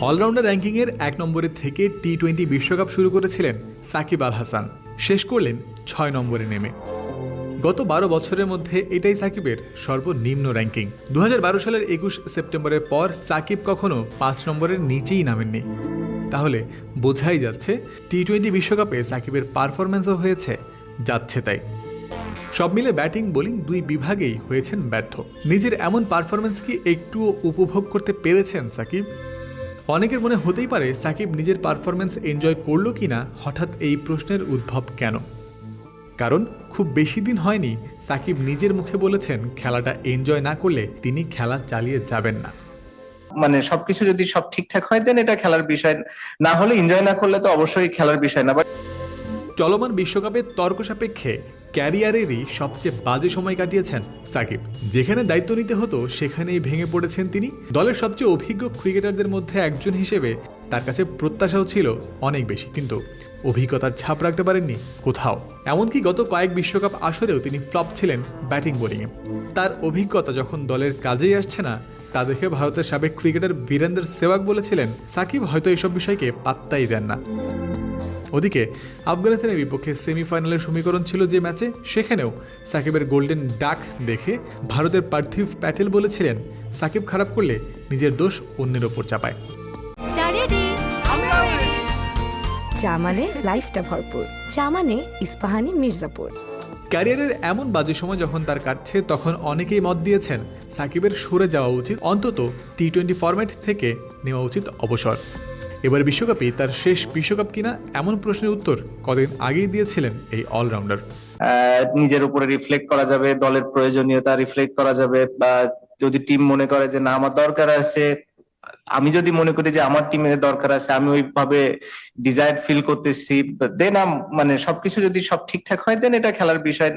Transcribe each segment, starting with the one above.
Allrounder র্যাঙ্কিংয়ের এক নম্বরে থেকে টি টোয়েন্টি বিশ্বকাপ শুরু করেছিলেন সাকিব আল হাসান। শেষ করলেন ছয় নম্বরে নেমে। গত বারো বছরের মধ্যে এটাই সাকিবের সর্বনিম্ন র্যাঙ্কিং। দু হাজার বারো সালের একুশ সেপ্টেম্বরের পর সাকিব কখনো পাঁচ নম্বরের নিচেই নামেননি। তাহলে বোঝাই যাচ্ছে টি টোয়েন্টি বিশ্বকাপে সাকিবের পারফরমেন্সও হয়েছে, যাচ্ছে তাই। সব মিলে ব্যাটিং বোলিং দুই বিভাগেই হয়েছেন ব্যর্থ। নিজের এমন পারফরমেন্স কি একটুও উপভোগ করতে পেরেছেন সাকিব? অনেকের মনে হতেই পারে সাকিব নিজের পারফরমেন্স এনজয় করল কিনা হঠাৎ এই প্রশ্নের উদ্ভব কেন? কারণ খুব বেশি দিন হয়নি সাকিব নিজের মুখে বলেছেন খেলাটা এনজয় না করলে তিনি খেলা চালিয়ে যাবেন না। মানে সবকিছু যদি সব ঠিকঠাক হয় দেন এটা খেলার বিষয়। না হলে এনজয় না করলে তো অবশ্যই খেলার বিষয় না। বাট চলমান বিশ্বকাপের তর্ক সাপেক্ষে ক্যারিয়ারেরই সবচেয়ে বাজে সময় কাটিয়েছেন সাকিব। যেখানে দায়িত্ব নিতে হতো, সেখানেই ভেঙে পড়েছেন তিনি। দলের সবচেয়ে অভিজ্ঞ ক্রিকেটারদের মধ্যে একজন হিসেবে তার কাছে প্রত্যাশাও ছিল অনেক বেশি। কিন্তু অভিজ্ঞতার ছাপ রাখতে পারেননি কোথাও। এমনকি গত কয়েক বিশ্বকাপ আসরেও তিনি ফ্লপ ছিলেন ব্যাটিং বোলিংয়ে। তার অভিজ্ঞতা যখন দলের কাজেই আসছে না, তা দেখে ভারতের সাবেক ক্রিকেটার বীরেন্দ্র সেবাগ বলেছিলেন, সাকিব হয়তো এসব বিষয়কে পাত্তাই দেন না। ওদিকে আফগানিস্তানের বিপক্ষে সেমিফাইনালের সমীকরণ ছিল যে ম্যাচে সেখানেও সাকিবের গোল্ডেন ডাক দেখে ভারতের পার্থিব প্যাটেল বলেছিলেন সাকিব খারাপ করলে নিজের দোষ অন্যের ওপর চাপায়। চা রেডি। চা মানে লাইফটা ভরপুর চা মানে ইস্পাহানি মির্জাপুর। ক্যারিয়ারের এমন বাজে সময় যখন তার কাটছে তখন অনেকেই মত দিয়েছেন সাকিবের সরে যাওয়া উচিত অন্তত টি টোয়েন্টি ফরম্যাট থেকে নেওয়া উচিত অবসর। এবার বিশ্বকাপে তার শেষ বিশ্বকাপ কিনা এমন প্রশ্নের উত্তর কদিন আগেই দিয়েছিলেন এই অলরাউন্ডার। নিজের উপরে রিফ্লেক্ট করা যাবে, দলের প্রয়োজনীয়তা রিফ্লেক্ট করা যাবে, বা যদি টিম মনে করে যে না, আমার দরকার আছে, আমি যদি মনে করি যে আমার টিমের দরকার আছে, আমি ওইভাবে ডিজায়ার ফিল করতেছি দেন মানে সবকিছু যদি সব ঠিকঠাক হয় দেন এটা খেলার বিষয়।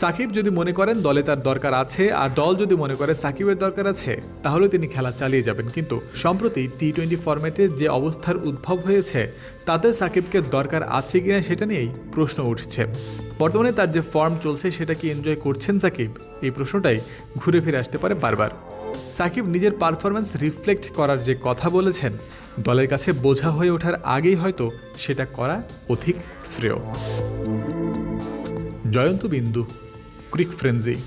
সাকিব যদি মনে করেন দলে তার দরকার আছে আর দল যদি মনে করে সাকিবের দরকার আছে, তাহলে তিনি খেলা চালিয়ে যাবেন। কিন্তু সম্প্রতি টি টোয়েন্টি ফরম্যাটে যে অবস্থার উদ্ভব হয়েছে, তাতে সাকিবকে দরকার আছে কিনা সেটা নিয়েই প্রশ্ন উঠছে। বর্তমানে তার যে ফর্ম চলছে, সেটা কি এনজয় করছেন সাকিব? এই প্রশ্নটাই ঘুরে ফিরে আসতে পারে বারবার। সাকিব নিজের পারফরমেন্স রিফ্লেক্ট করার যে কথা বলেছেন, দলের কাছে বোঝা হয়ে ওঠার আগেই হয়তো সেটা করা অধিক শ্রেয়। জয়ন্ত বিন্দু Quick Frenzy.